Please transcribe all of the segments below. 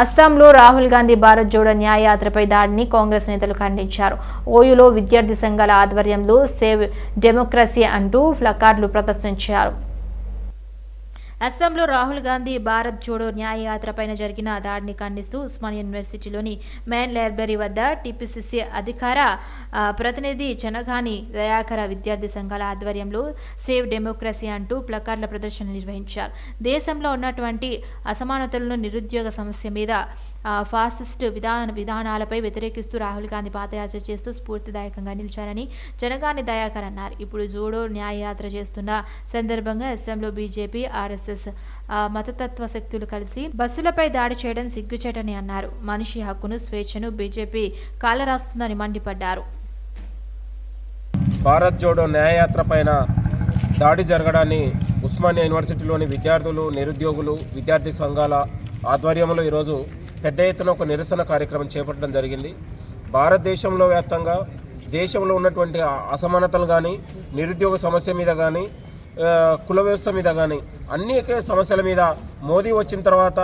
అస్సాంలో రాహుల్ గాంధీ భారత్ జోడో న్యాయయాత్రపై దాడిని కాంగ్రెస్ నేతలు ఖండించారు. ఓయూలో విద్యార్థి సంఘాల ఆధ్వర్యంలో సేవ్ డెమోక్రసీ అంటూ ప్లకార్డులు ప్రదర్శించారు. అస్సాంలో రాహుల్ గాంధీ భారత్ జోడో న్యాయయాత్రపైన జరిగిన దాడిని ఖండిస్తూ ఉస్మాన్ యూనివర్సిటీలోని మెయిన్ లైబ్రరీ వద్ద టీపీసీసీ అధికార ప్రతినిధి చనగాని దయాకర విద్యార్థి సంఘాల ఆధ్వర్యంలో సేవ్ డెమోక్రసీ అంటూ ప్లకార్డుల ప్రదర్శన నిర్వహించారు. దేశంలో ఉన్నటువంటి అసమానతలను నిరుద్యోగ సమస్య మీద ఫాసిస్ట్ విధాన విధానాలపై వ్యతిరేకిస్తూ రాహుల్ గాంధీ పాదయాత్ర చేస్తూ స్ఫూర్తిదాయకంగా నిలిచారని జనగాని దయాకర్ అన్నారు. ఇప్పుడు జోడో న్యాయయాత్ర చేస్తున్న సందర్భంగా అస్సాంలో బీజేపీ ఆర్ఎస్ఎస్ ఆ, మతతత్వ శక్తులు కలిసి బస్సులపై దాడి చేయడం సిగ్గుచేటని అన్నారు. మనిషి హక్కును స్వేచ్ఛను బీజేపీ కాలరాస్తుందని మండిపడ్డారు. భారత్ జోడో న్యాయయాత్ర పైన దాడి జరగడాన్ని ఉస్మానియా యూనివర్సిటీలోని విద్యార్థులు నిరుద్యోగులు విద్యార్థి సంఘాల ఆధ్వర్యంలో ఈరోజు పెద్ద ఎత్తున ఒక నిరసన కార్యక్రమం చేపట్టడం జరిగింది. భారతదేశంలో వ్యాప్తంగా దేశంలో ఉన్నటువంటి అసమానతలు కానీ నిరుద్యోగ సమస్య మీద కానీ కుల వ్యవస్థ మీద కానీ అనేక సమస్యల మీద మోదీ వచ్చిన తర్వాత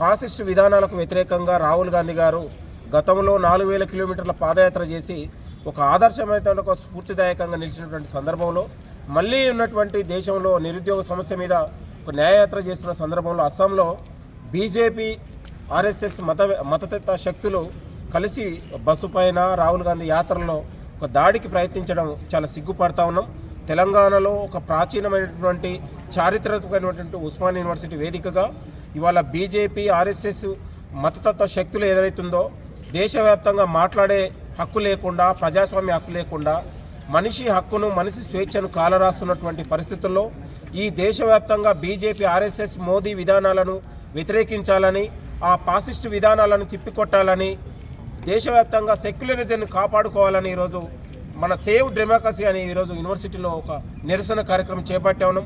ఫాసిస్ట్ విధానాలకు వ్యతిరేకంగా రాహుల్ గాంధీ గారు గతంలో నాలుగు వేల కిలోమీటర్ల పాదయాత్ర చేసి ఒక ఆదర్శమైన ఒక స్ఫూర్తిదాయకంగా నిలిచినటువంటి సందర్భంలో మళ్ళీ ఉన్నటువంటి దేశంలో నిరుద్యోగ సమస్య మీద ఒక న్యాయయాత్ర చేస్తున్న సందర్భంలో అస్సాంలో బీజేపీ ఆర్ఎస్ఎస్ మత మతతత్వ శక్తులు కలిసి బస్సు పైన రాహుల్ గాంధీ యాత్రలో ఒక దాడికి ప్రయత్నించడం చాలా సిగ్గుపడతా ఉన్నాం. తెలంగాణలో ఒక ప్రాచీనమైనటువంటి చారిత్రకమైనటువంటి ఉస్మాన్ యూనివర్సిటీ వేదికగా ఇవాళ బీజేపీ ఆర్ఎస్ఎస్ మతతత్వ శక్తులు ఏదైతుందో దేశవ్యాప్తంగా మాట్లాడే హక్కు లేకుండా ప్రజాస్వామ్య హక్కు లేకుండా మనిషి హక్కును మనిషి స్వేచ్ఛను కాలరాస్తున్నటువంటి పరిస్థితుల్లో ఈ దేశవ్యాప్తంగా బీజేపీ ఆర్ఎస్ఎస్ మోదీ విధానాలను వ్యతిరేకించాలని ఆ పాసిస్ట్ విధానాలను తిప్పికొట్టాలని దేశవ్యాప్తంగా సెక్యులరిజంను కాపాడుకోవాలని ఈరోజు మన సేవ్ డెమోక్రసీ అని ఈరోజు యూనివర్సిటీలో ఒక నిరసన కార్యక్రమం చేపట్టాము